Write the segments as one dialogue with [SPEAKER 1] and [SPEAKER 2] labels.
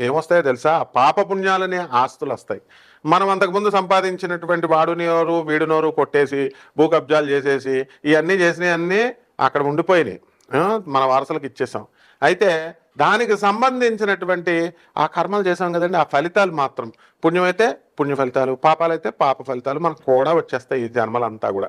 [SPEAKER 1] ఏమొస్తాయో తెలుసా? పాపపుణ్యాలనే ఆస్తులు వస్తాయి మనం అంతకుముందు సంపాదించినటువంటి వాడు వీడునోరు కొట్టేసి భూ కబ్జాలు చేసేసి ఇవన్నీ చేసినవన్నీ అక్కడ ఉండిపోయినాయి. మన వారసులకు ఇచ్చేసాం. అయితే దానికి సంబంధించినటువంటి ఆ కర్మలు చేసాం కదండి ఆ ఫలితాలు మాత్రం. పుణ్యమైతే పుణ్య ఫలితాలు పాపాలైతే పాప ఫలితాలు మనకు కూడా వచ్చేస్తాయి ఈ జన్మలంతా కూడా.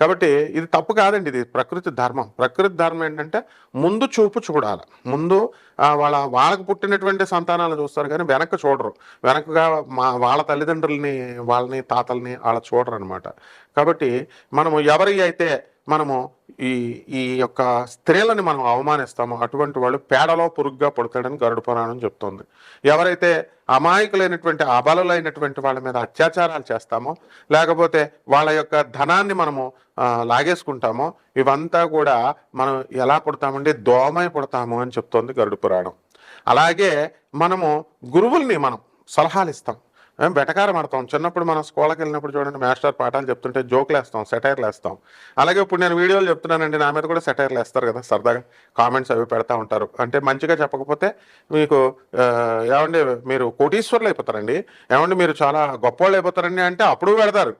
[SPEAKER 1] కాబట్టి ఇది తప్పు కాదండి ఇది ప్రకృతి ధర్మం. ప్రకృతి ధర్మం ఏంటంటే ముందు చూపు చూడాలి. ముందు వాళ్ళ వాళ్ళకు పుట్టినటువంటి సంతానాలు చూస్తారు కానీ వెనక్కి చూడరు. వెనకగా మా వాళ్ళ తల్లిదండ్రులని వాళ్ళని తాతల్ని వాళ్ళ చూడరు అనమాట కాబట్టి మనము ఎవరి అయితే మనము ఈ ఈ యొక్క స్త్రీలని మనం అవమానిస్తామో అటువంటి వాళ్ళు పేడలో పురుగ్గా పుడతాడని గరుడు పురాణం చెప్తోంది. ఎవరైతే అమాయకులైనటువంటి అబలులైనటువంటి వాళ్ళ మీద అత్యాచారాలు చేస్తామో లేకపోతే వాళ్ళ యొక్క ధనాన్ని మనము లాగేసుకుంటామో ఇవంతా కూడా మనం ఎలా పుడతామంటే దోమై పుడతాము అని చెప్తోంది గరుడు పురాణం. అలాగే మనము గురువుల్ని మనం సలహాలు ఇస్తాం మేము వెటకారం ఆడతాం. చిన్నప్పుడు మనం స్కూల్కి వెళ్ళినప్పుడు చూడండి మాస్టర్ పాఠాలు చెప్తుంటే జోకులు వేస్తాం సెటైర్లు వేస్తాం. అలాగే ఇప్పుడు నేను వీడియోలు చెప్తున్నానండి నా మీద కూడా సెటైర్లు వేస్తారు కదా సరదాగా కామెంట్స్ అవి పెడతా ఉంటారు. అంటే మంచిగా చెప్పకపోతే మీకు ఏమండి మీరు కోటీశ్వర్లు అయిపోతారండి. ఏమండి మీరు చాలా గొప్పవాళ్ళు అయిపోతారండి అంటే అప్పుడు పెడతారు.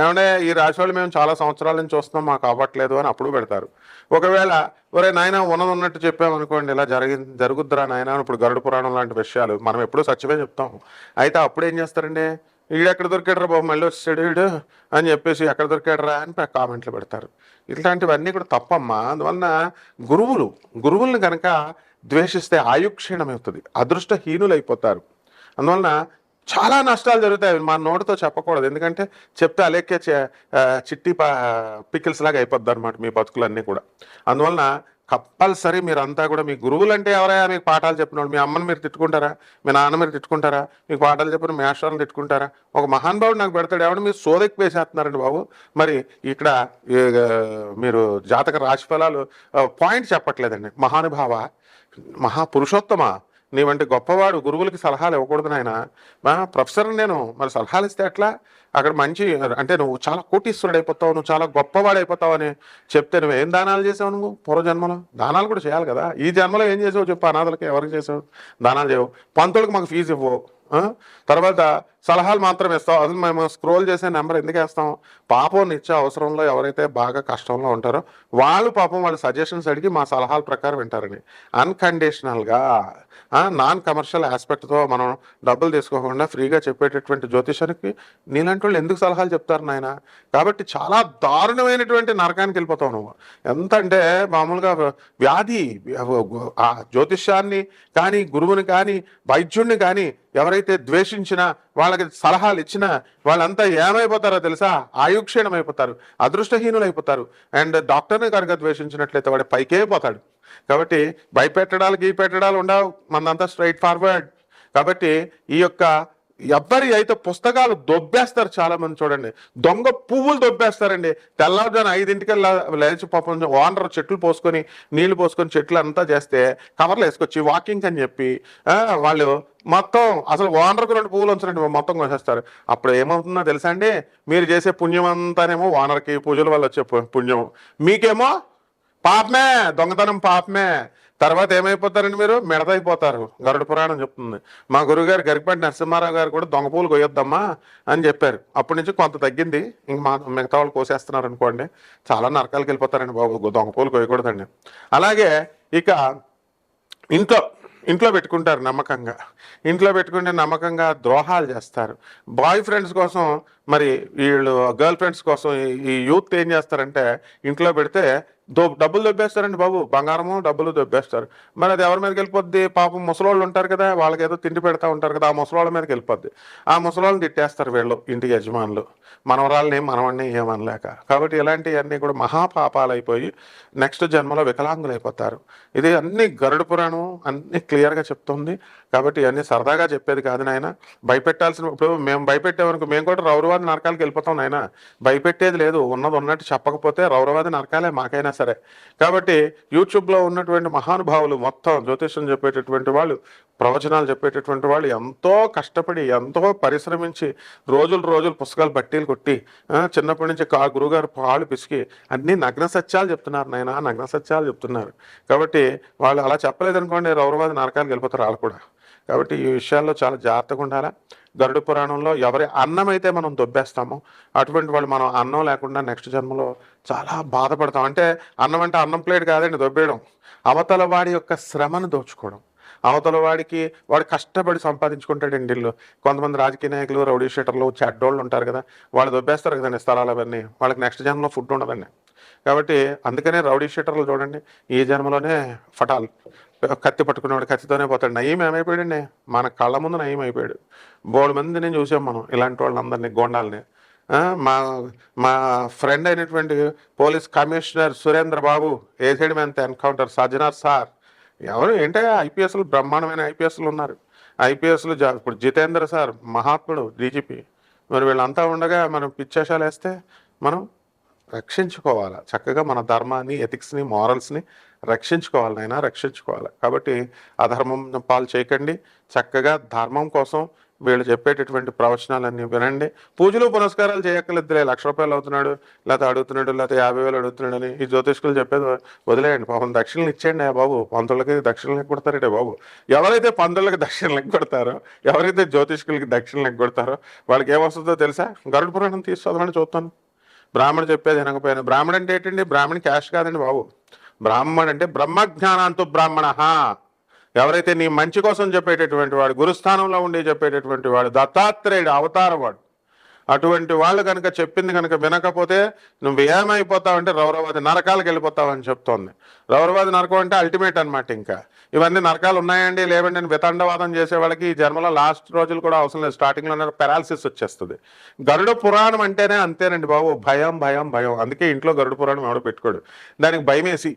[SPEAKER 1] ఏమంటే ఈ రాశి వాళ్ళు మేము చాలా సంవత్సరాల నుంచి వస్తున్నాం మాకు అవ్వట్లేదు అని అప్పుడు పెడతారు. ఒకవేళ ఒరే నాయన ఉన్నది ఉన్నట్టు చెప్పామనుకోండి ఇలా జరిగి జరుగుద్దురా నాయన ఇప్పుడు గరుడ పురాణం లాంటి విషయాలు మనం ఎప్పుడూ సత్యమే చెప్తాం. అయితే అప్పుడు ఏం చేస్తారండి? వీడు ఎక్కడ దొరికాడరా బాబు మళ్ళీ వచ్చాడు వీడు అని చెప్పేసి ఎక్కడ దొరికాడరా అని కామెంట్లు పెడతారు. ఇట్లాంటివన్నీ కూడా తప్పమ్మా. అందువలన గురువులు గురువులను కనుక ద్వేషిస్తే ఆయుక్షీణమవుతుంది అదృష్టహీనులు అయిపోతారు అందువలన చాలా నష్టాలు జరుగుతాయి. మా నోటితో చెప్పకూడదు. ఎందుకంటే చెప్తే అలేకే చే- చిట్టి పా పికిల్స్ లాగా అయిపోద్ది అనమాట మీ బతుకులన్నీ కూడా. అందువలన కంపల్సరీ మీరంతా కూడా మీ గురువులు అంటే ఎవరైనా మీకు పాఠాలు చెప్పినోడు మీ అమ్మని మీరు తిట్టుకుంటారా? మీ నాన్న మీరు తిట్టుకుంటారా? మీకు పాఠాలు చెప్పిన మేషాలను తిట్టుకుంటారా? ఒక మహానుభావుడు నాకు పెడతాడు. ఎవడు మీరు సోదకి వేసేస్తున్నారండి బాబు? మరి ఇక్కడ మీరు జాతక రాశి ఫలాలు పాయింట్ చెప్పట్లేదండి. మహానుభావ మహాపురుషోత్తమ నీవంటి గొప్పవాడు గురువులకి సలహాలు ఇవ్వకూడదు నాయన. మా ప్రొఫెసర్ నేను మరి సలహాలు ఇస్తే ఎట్లా? అక్కడ మంచి అంటే నువ్వు చాలా కోటీశ్వరుడు అయిపోతావు నువ్వు చాలా గొప్పవాడు అయిపోతావు అని చెప్తే నువ్వు ఏం దానాలు చేసావు నువ్వు పూర్వజన్మలో? దానాలు కూడా చేయాలి కదా. ఈ జన్మలో ఏం చేసావు చెప్పు అనాథలకి ఎవరికి చేసావు? దానాలు చేయవు. పంతులకు మాకు ఫీజు ఇవ్వవు తర్వాత సలహాలు మాత్రం ఇస్తాం. అసలు మేము స్క్రోల్ చేసే నెంబర్ ఎందుకు వేస్తాం? పాపం ఇచ్చే అవసరంలో ఎవరైతే బాగా కష్టంలో ఉంటారో వాళ్ళు పాపం వాళ్ళ సజెషన్స్ అడిగి మా సలహాల ప్రకారం వింటారని అన్కండిషనల్గా నాన్ కమర్షియల్ ఆస్పెక్ట్తో మనం డబ్బులు తీసుకోకుండా ఫ్రీగా చెప్పేటటువంటి జ్యోతిషానికి నీలాంటి వాళ్ళు ఎందుకు సలహాలు చెప్తారు నాయన? కాబట్టి చాలా దారుణమైనటువంటి నరకానికి వెళ్ళిపోతావు నువ్వు. ఎంత అంటే మామూలుగా వ్యాధి ఆ జ్యోతిష్యాన్ని కానీ గురువుని కానీ వైద్యుడిని కానీ ఎవరైతే ద్వేషించినా వాళ్ళకి సలహాలు ఇచ్చినా వాళ్ళంతా ఏమైపోతారో తెలుసా? ఆయుక్షీణం అయిపోతారు అదృష్టహీనులు అయిపోతారు అండ్ డాక్టర్ని కనుక ద్వేషించినట్లయితే వాడు పైకే పోతాడు. కాబట్టి భయపెట్టడాలు గీ పెట్టడాలు ఉండవు. మనంతా స్ట్రైట్ ఫార్వర్డ్. కాబట్టి ఈ యొక్క ఎవరి అయితే పుస్తకాలు దొబ్బేస్తారు చాలా మంది చూడండి. దొంగ పువ్వులు దొబ్బేస్తారండి. తెల్లవారుజాను ఐదింటికి లేచి పాపం ఓనర్ చెట్లు పోసుకొని నీళ్ళు పోసుకొని చెట్లు అంతా చేస్తే కవర్లు వేసుకొచ్చి వాకింగ్ అని చెప్పి వాళ్ళు మొత్తం అసలు ఓనర్కు రెండు పువ్వులు ఉంచారండి మొత్తం కోసేస్తారు. అప్పుడు ఏమవుతుందో తెలుసా అండి? మీరు చేసే పుణ్యం అంతానేమో ఓనర్కి పూజల వల్ల వచ్చే పుణ్యం మీకేమో పాపమే దొంగతనం పాపమే. తర్వాత ఏమైపోతారండి మీరు? మెడదైపోతారు గరుడ పురాణం చెప్తుంది. మా గురుగారు గరికపాటి నరసింహారావు గారు కూడా దొంగ పూలు కొయ్యొద్దమ్మా అని చెప్పారు. అప్పటి నుంచి కొంత తగ్గింది. ఇంక మా మిగతా వాళ్ళు కోసేస్తున్నారు అనుకోండి. చాలా నరకాలకు వెళ్ళిపోతారండి బాబు. దొంగ పూలు కొయ్యకూడదండి. అలాగే ఇక ఇంట్లో ఇంట్లో పెట్టుకుంటారు నమ్మకంగా. ఇంట్లో పెట్టుకుంటే నమ్మకంగా ద్రోహాలు చేస్తారు. బాయ్ ఫ్రెండ్స్ కోసం మరి వీళ్ళు గర్ల్ ఫ్రెండ్స్ కోసం ఈ- యూత్ ఏం చేస్తారంటే ఇంట్లో పెడితే దో డబ్బులు దొబ్బేస్తారండి బాబు. బంగారము డబ్బులు దొబ్బేస్తారు. మరి అది ఎవరి మీదకి వెళ్ళిపోద్ది? పాపం ముసలోళ్ళు ఉంటారు కదా వాళ్ళకి ఏదో తిండి పెడతా ఉంటారు కదా ఆ ముసలోళ్ళ మీదకి వెళ్ళిపోద్ది. ఆ ముసలోళ్ళని తిట్టేస్తారు వీళ్ళు ఇంటి యజమానులు. మనవరాలని మనవడిని ఏమనలేక. కాబట్టి ఇలాంటివన్నీ కూడా మహాపాపాలైపోయి నెక్స్ట్ జన్మలో వికలాంగులు అయిపోతారు ఇది అన్ని గరుడ పురాణం అన్ని క్లియర్గా చెప్తుంది. కాబట్టి ఇవన్నీ సరదాగా చెప్పేది కాదు నాయన. భయపెట్టాల్సిన ఇప్పుడు మేము భయపెట్టామనుకో మేము కూడా రౌరవాది నరకాలకు వెళ్ళిపోతాం నాయన. భయపెట్టేది లేదు. ఉన్నది ఉన్నట్టు చెప్పకపోతే రౌరవాది నరకాలే మాకైనా సరే. కాబట్టి యూట్యూబ్లో ఉన్నటువంటి మహానుభావులు మొత్తం జ్యోతిష్యం చెప్పేటటువంటి వాళ్ళు ప్రవచనాలు చెప్పేటటువంటి వాళ్ళు ఎంతో కష్టపడి ఎంతో పరిశ్రమించి రోజులు రోజులు పుస్తకాలు బట్టీలు కొట్టి చిన్నప్పటి నుంచి కా గురుగారు పాలు పిసికి అన్ని నగ్న సత్యాలు చెప్తున్నారు నాయన. నగ్న సత్యాలు చెప్తున్నారు. కాబట్టి వాళ్ళు అలా చెప్పలేదనుకోండి రౌరవాది నరకాలకు వెళ్ళిపోతారు వాళ్ళు కూడా. కాబట్టి ఈ విషయాల్లో చాలా జాగ్రత్తగా ఉండాలా? గరుడ పురాణంలో ఎవరి అన్నం అయితే మనం దొబ్బేస్తామో అటువంటి వాళ్ళు మనం అన్నం లేకుండా నెక్స్ట్ జన్మలో చాలా బాధపడతాం. అంటే అన్నం అంటే అన్నం ప్లేట్ కాదండి దొబ్బేయడం. అవతల వాడి యొక్క శ్రమను దోచుకోవడం. అవతల వాడికి వాడు కష్టపడి సంపాదించుకుంటాడండి ఇల్లు. కొంతమంది రాజకీయ నాయకులు రౌడీ షీటర్లు చెడ్డోళ్ళు ఉంటారు కదా వాళ్ళు దొబ్బేస్తారు కదండి స్థలాలు అవన్నీ. వాళ్ళకి నెక్స్ట్ జన్మలో ఫుడ్ ఉండదండి. కాబట్టి అందుకనే రౌడీ షీటర్లు చూడండి ఈ జన్మలోనే ఫటాల్. కత్తి పట్టుకునేవాడు కత్తితోనే పోతాడు. నయం ఏమైపోయాడండి? మన కళ్ళ ముందు నయం అయిపోయాడు. బోడు మంది నేను చూసాం మనం ఇలాంటి వాళ్ళందరినీ గోండాలని. మా మా ఫ్రెండ్ అయినటువంటి పోలీస్ కమిషనర్ సురేంద్ర బాబు ఏసైడ్ మెంత్ ఎన్కౌంటర్? సజ్జనార్ సార్. ఎవరు? ఏంటో ఐపీఎస్లు బ్రహ్మాండమైన ఐపీఎస్లు ఉన్నారు. ఐపీఎస్లు ఇప్పుడు జితేంద్ర సార్ మహాత్ముడు డీజీపీ. మరి వీళ్ళంతా ఉండగా మనం పిచ్చేషాలు వేస్తే మనం రక్షించుకోవాలి? చక్కగా మన ధర్మాన్ని ఎథిక్స్ని మారల్స్ని రక్షించుకోవాలి నాయన రక్షించుకోవాలి. కాబట్టి అధర్మం పాలు చేయకండి. చక్కగా ధర్మం కోసం వీళ్ళు చెప్పేటటువంటి ప్రవచనాలన్నీ వినండి. పూజలు పునస్కారాలు చేయక్కర్లేదులే. లక్ష రూపాయలు అవుతున్నాడు లేకపోతే అడుగుతున్నాడు లేకపోతే యాభై వేలు అడుగుతున్నాడు అని ఈ జ్యోతిష్కులు చెప్పేది వదిలేయండి. పాపం దక్షిణలు ఇచ్చేయండి బాబు. పంతులకి దక్షిణలు ఎగ్గొడతారంటే బాబు? ఎవరైతే పంతులకి దక్షిణలు కొడతారో ఎవరైతే జ్యోతిష్కులకి దక్షిణలు కొడతారో వాళ్ళకి ఏమొస్తుందో తెలుసా? గరుడ పురాణం తీసుకోదామని చూస్తాను. బ్రాహ్మణ చెప్పేది వినకపోయాను. బ్రాహ్మణ అంటే ఏంటండి? బ్రాహ్మణ క్యాష్ కాదండి బాబు. బ్రాహ్మణ అంటే బ్రహ్మజ్ఞానాంతో బ్రాహ్మణ. ఎవరైతే నీ మంచి కోసం చెప్పేటటువంటి వాడు గురుస్థానంలో ఉండి చెప్పేటటువంటి వాడు దత్తాత్రేయుడు అవతారం వాడు అటువంటి వాళ్ళు కనుక చెప్పింది కనుక వినకపోతే నువ్వు ఏమైపోతావంటే రౌరవాది నరకాలకు వెళ్ళిపోతావని చెప్తోంది. రౌరవాది నరకం అంటే అల్టిమేట్ అనమాట ఇంకా. ఇవన్నీ నరకాలు ఉన్నాయండి లేవండి అని వితండవాదం చేసే వాళ్ళకి ఈ జన్మలో లాస్ట్ రోజులు కూడా అవసరం లేదు. స్టార్టింగ్లో పెరాలసిస్ వచ్చేస్తుంది. గరుడ పురాణం అంటేనే అంతేనండి బాబు. భయం భయం భయం. అందుకే ఇంట్లో గరుడ పురాణం ఎవడో పెట్టుకోడు. దానికి భయం వేసి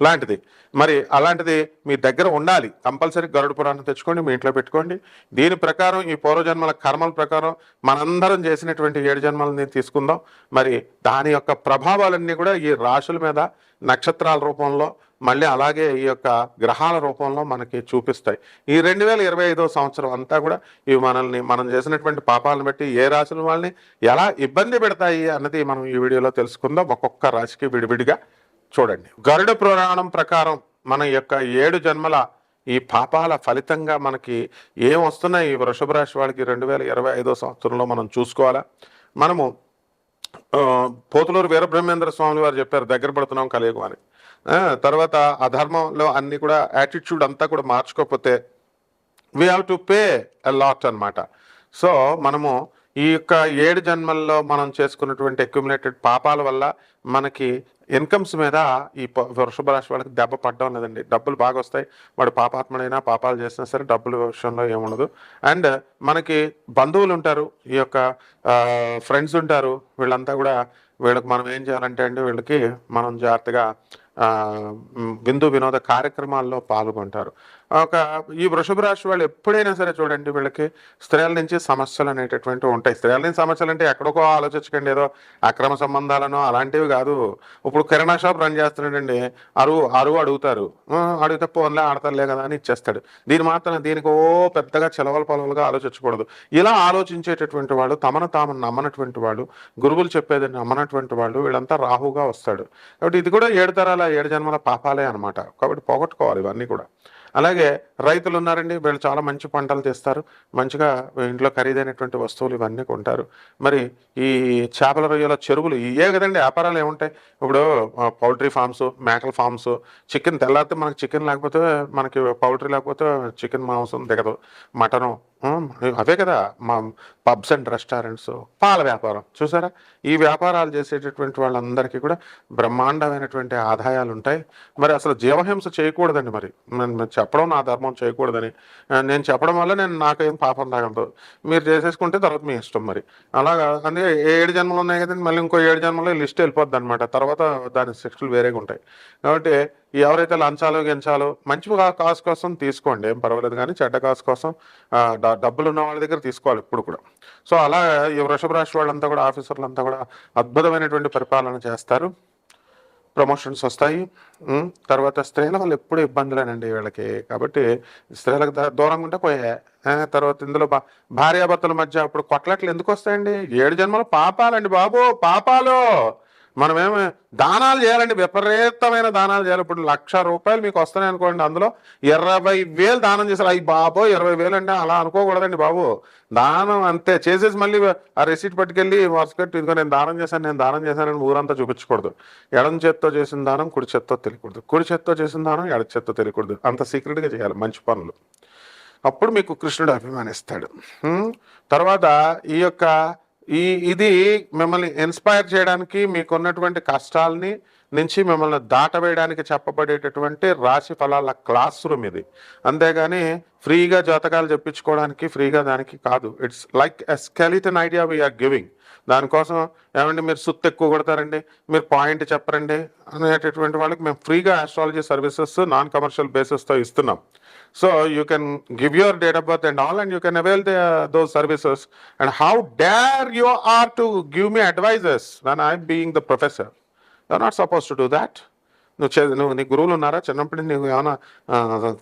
[SPEAKER 1] లాంటిది. మరి అలాంటిది మీ దగ్గర ఉండాలి. కంపల్సరీ గరుడ పురాణం తెచ్చుకోండి మీ ఇంట్లో పెట్టుకోండి. దీని ప్రకారం ఈ పూర్వజన్మల కర్మల ప్రకారం మనందరం చేసినటువంటి ఏడు జన్మలని తీసుకుందాం. మరి దాని యొక్క ప్రభావాలన్నీ కూడా ఈ రాశుల మీద నక్షత్రాల రూపంలో మళ్ళీ అలాగే ఈ యొక్క గ్రహాల రూపంలో మనకి చూపిస్తాయి. ఈ రెండు వేల ఇరవై ఐదో సంవత్సరం అంతా కూడా ఇవి మనల్ని మనం చేసినటువంటి పాపాలను బట్టి ఏ రాశుల వాళ్ళని ఎలా ఇబ్బంది పెడతాయి అన్నది మనం ఈ వీడియోలో తెలుసుకుందాం. ఒక్కొక్క రాశికి విడివిడిగా చూడండి. గరుడ పురాణం ప్రకారం మన యొక్క ఏడు జన్మల ఈ పాపాల ఫలితంగా మనకి ఏం వస్తున్నాయి? ఈ వృషభ రాశి వాళ్ళకి రెండు వేల ఇరవై ఐదో సంవత్సరంలో మనం చూసుకోవాలా? మనము పోతులూరు వీరబ్రహ్మేంద్ర స్వామి వారు చెప్పారు దగ్గర పడుతున్నాం కలియుగం అని. తర్వాత అధర్మంలో అన్ని కూడా యాటిట్యూడ్ అంతా కూడా మార్చుకోకపోతే we have to pay a lot అనమాట సో మనము ఈ యొక్క ఏడు జన్మల్లో మనం చేసుకున్నటువంటి అక్యుములేటెడ్ పాపాల వల్ల మనకి ఇన్కమ్స్ మీద ఈ ప- వృషభ రాశి వాళ్ళకి దెబ్బ పడ్డం లేదండి. డబ్బులు బాగా వస్తాయి. వాడు పాపాత్ముడైనా పాపాలు చేసినా సరే డబ్బుల విషయంలో ఏముండదు. అండ్ మనకి బంధువులు ఉంటారు. ఈ యొక్క ఫ్రెండ్స్ ఉంటారు. వీళ్ళంతా కూడా వీళ్ళకి మనం ఏం చేయాలంటే అండి వీళ్ళకి మనం జాగ్రత్తగా విందు వినోద కార్యక్రమాల్లో పాల్గొంటారు. ఒక ఈ వృషభ రాశి వాళ్ళు ఎప్పుడైనా సరే చూడండి వీళ్ళకి స్త్రీల నుంచి సమస్యలు అనేటటువంటివి ఉంటాయి. స్త్రీల నుంచి సమస్యలు అంటే ఎక్కడికో ఆలోచించకండి. ఏదో అక్రమ సంబంధాలను అలాంటివి కాదు. ఇప్పుడు కిరాణా షాప్ రన్ చేస్తున్నాడండి. అరువు అరువు అడుగుతారు. అడిగితే ఫోన్లే ఆడతారులే కదా అని ఇచ్చేస్తాడు. దీని మాత్రం దీనికి ఓ పెద్దగా చెలవల పొలవలుగా ఆలోచించకూడదు. ఇలా ఆలోచించేటటువంటి వాళ్ళు తమను తాము నమ్మనటువంటి వాళ్ళు గురువులు చెప్పేది నమ్మనటువంటి వాళ్ళు వీళ్ళంతా రాహుగా వస్తాడు. కాబట్టి ఇది కూడా ఏడు తరాల ఏడు జన్మల పాపాలే అనమాట కాబట్టి పోగొట్టుకోవాలి ఇవన్నీ కూడా. అలాగే రైతులు ఉన్నారండి వీళ్ళు చాలా మంచి పంటలు తెస్తారు. మంచిగా ఇంట్లో ఖరీదైనటువంటి వస్తువులు ఇవన్నీ కొంటారు. మరి ఈ చేపల రొయ్యల చెరువులు ఇవే కదండి వ్యాపారాలు ఏముంటాయి? ఇప్పుడు పౌల్ట్రీ ఫార్మ్స్ మేకల ఫామ్స్ చికెన్ తెల్లారితే మనకి చికెన్ లేకపోతే మనకి పౌల్ట్రీ లేకపోతే చికెన్ మాంసం దిగదు. మటను అవే కదా మా పబ్స్ అండ్ రెస్టారెంట్స్ పాల వ్యాపారం. చూసారా? ఈ వ్యాపారాలు చేసేటటువంటి వాళ్ళందరికీ కూడా బ్రహ్మాండమైనటువంటి ఆదాయాలు ఉంటాయి మరి అసలు జీవహింస చేయకూడదండి మరి. నేను చెప్పడం నా ధర్మం చేయకూడదని. నేను చెప్పడం వల్ల నేను నాకేం పాపం తగలదు మీరు చేసేసుకుంటే తర్వాత మీ ఇష్టం మరి. అలాగా అందుకే ఏడు జన్మలు ఉన్నాయి కదండి మళ్ళీ ఇంకో ఏడు జన్మలో లిస్ట్ వెళ్ళిపోద్ది అనమాట తర్వాత దాని శిక్షలు వేరేగా ఉంటాయి కాబట్టి ఎవరైతే లంచాలు గెంచాలు మంచి కాస్ కాసు కోసం తీసుకోండి ఏం పర్వాలేదు కానీ చెడ్డ కాసు కోసం డబ్బులు ఉన్న వాళ్ళ దగ్గర తీసుకోవాలి ఇప్పుడు కూడా. సో అలా ఈ వృషభ రాశి వాళ్ళంతా కూడా ఆఫీసర్లు అంతా కూడా అద్భుతమైనటువంటి పరిపాలన చేస్తారు. ప్రమోషన్స్ వస్తాయి. తర్వాత స్త్రీల వల్ల ఎప్పుడు ఇబ్బందులేనండి వీళ్ళకి. కాబట్టి స్త్రీలకు ద- దూరంగా ఉంటే పోయే. తర్వాత ఇందులో భార్యాభర్తల మధ్య అప్పుడు కొట్లాట్లు ఎందుకు వస్తాయండి? ఏడు జన్మలు పాపాలండి బాబు పాపాలు! మనమేమి దానాలు చేయాలండి. విపరీతమైన దానాలు చేయాలి. ఇప్పుడు లక్ష రూపాయలు మీకు వస్తున్నాయి అనుకోండి. అందులో ఇరవై వేలు దానం చేశారు. అయ్యి బాబో ఇరవై వేలు అంటే అలా అనుకోకూడదండి బాబు. దానం అంతే. చేసేసి మళ్ళీ ఆ రెసిప్ట్ పట్టుకెళ్ళి వరుసకట్టు ఇదిగో నేను దానం చేశాను నేను దానం చేశానని ఊరంతా చూపించకూడదు. ఎడం చేత్తో చేసిన దానం కుడి చేత్తో తెలియకూడదు. కుడి చేత్తో చేసిన దానం ఎడ చేత్తో తెలియకూడదు. అంత సీక్రెట్గా చేయాలి మంచి పనులు. అప్పుడు మీకు కృష్ణుడు అభిమానిస్తాడు. తర్వాత ఈ యొక్క ఈ ఇది మిమ్మల్ని ఇన్స్పైర్ చేయడానికి మీకున్నటువంటి కష్టాలని నుంచి మిమ్మల్ని దాటవేయడానికి చెప్పబడేటటువంటి రాశి ఫలాల క్లాస్ రూమ్ ఇది. అంతేగాని ఫ్రీగా జాతకాలు చెప్పించుకోవడానికి ఫ్రీగా దానికి కాదు. It's like a skeleton idea we are giving దానికోసం ఏమంటే మీరు సుత్తు ఎక్కువ కొడతారండి? మీరు పాయింట్ చెప్పరండి? అనేటటువంటి వాళ్ళకి మేము ఫ్రీగా ఆస్ట్రాలజీ సర్వీసెస్ నాన్ కమర్షియల్ బేసిస్తో ఇస్తున్నాం. So you can give your date of birth and all and you can avail the those services and how dare you are to give me advises when I being the professor you not suppose to do that నువ్వు చే నువ్వు నీ గురువులు ఉన్నారా? చిన్నప్పటి నుంచి నీకు ఏమైనా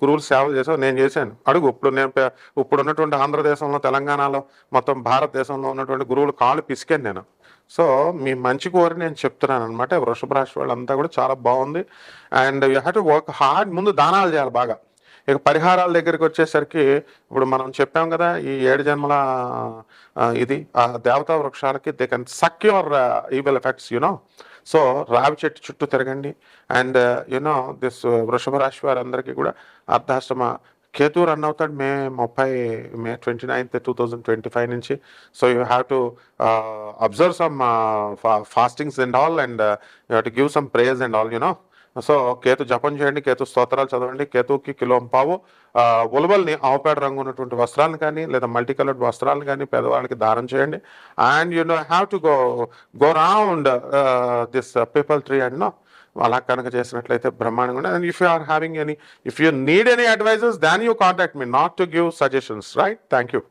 [SPEAKER 1] గురువులు సేవలు చేసావు? నేను చేశాను. అడుగు. ఇప్పుడు నేను ఇప్పుడు ఉన్నటువంటి ఆంధ్రదేశంలో తెలంగాణలో మొత్తం భారతదేశంలో ఉన్నటువంటి గురువులు కాళ్ళు పిసికాను నేను. సో మీ మంచి కోరి నేను చెప్తున్నాను అనమాట వృషభ రాశి వాళ్ళంతా కూడా చాలా బాగుంది. And you have to work hard. ముందు దానాలు చేయాలి బాగా. ఇక పరిహారాల దగ్గరికి వచ్చేసరికి ఇప్పుడు మనం చెప్పాం కదా ఈ ఏడు జన్మల ఇది ఆ దేవతా వృక్షాలకి they can secure evil evil effects you know so రావి చెట్టు చుట్టూ తిరగండి. And uh, you know this uh, వృషభ రాశి వారందరికీ కూడా అర్ధాశ్రమ కేతు రన్ అవుతాడు మే ముప్పై May twenty ninth two thousand twenty five నుంచి so you have to observe some fastings and all and you have to give some prayers and all you know so Ketu జపం చేయండి కేతు స్తోత్రాలు చదవండి కేతుకి కిలోంపావు ఆ, ఉలవల్ని ఆవుపేడ రంగు ఉన్నటువంటి వస్త్రాలను కానీ లేదా మల్టీ కలర్డ్ వస్త్రాలను కానీ పేదవాళ్ళకి దానం చేయండి. And you know have to go go round this peepal tree and no అలా కనుక చేసినట్లయితే బ్రహ్మాండంగా ఉంటుంది and if you are having any if you need any advises than you contact me not to give suggestions right thank you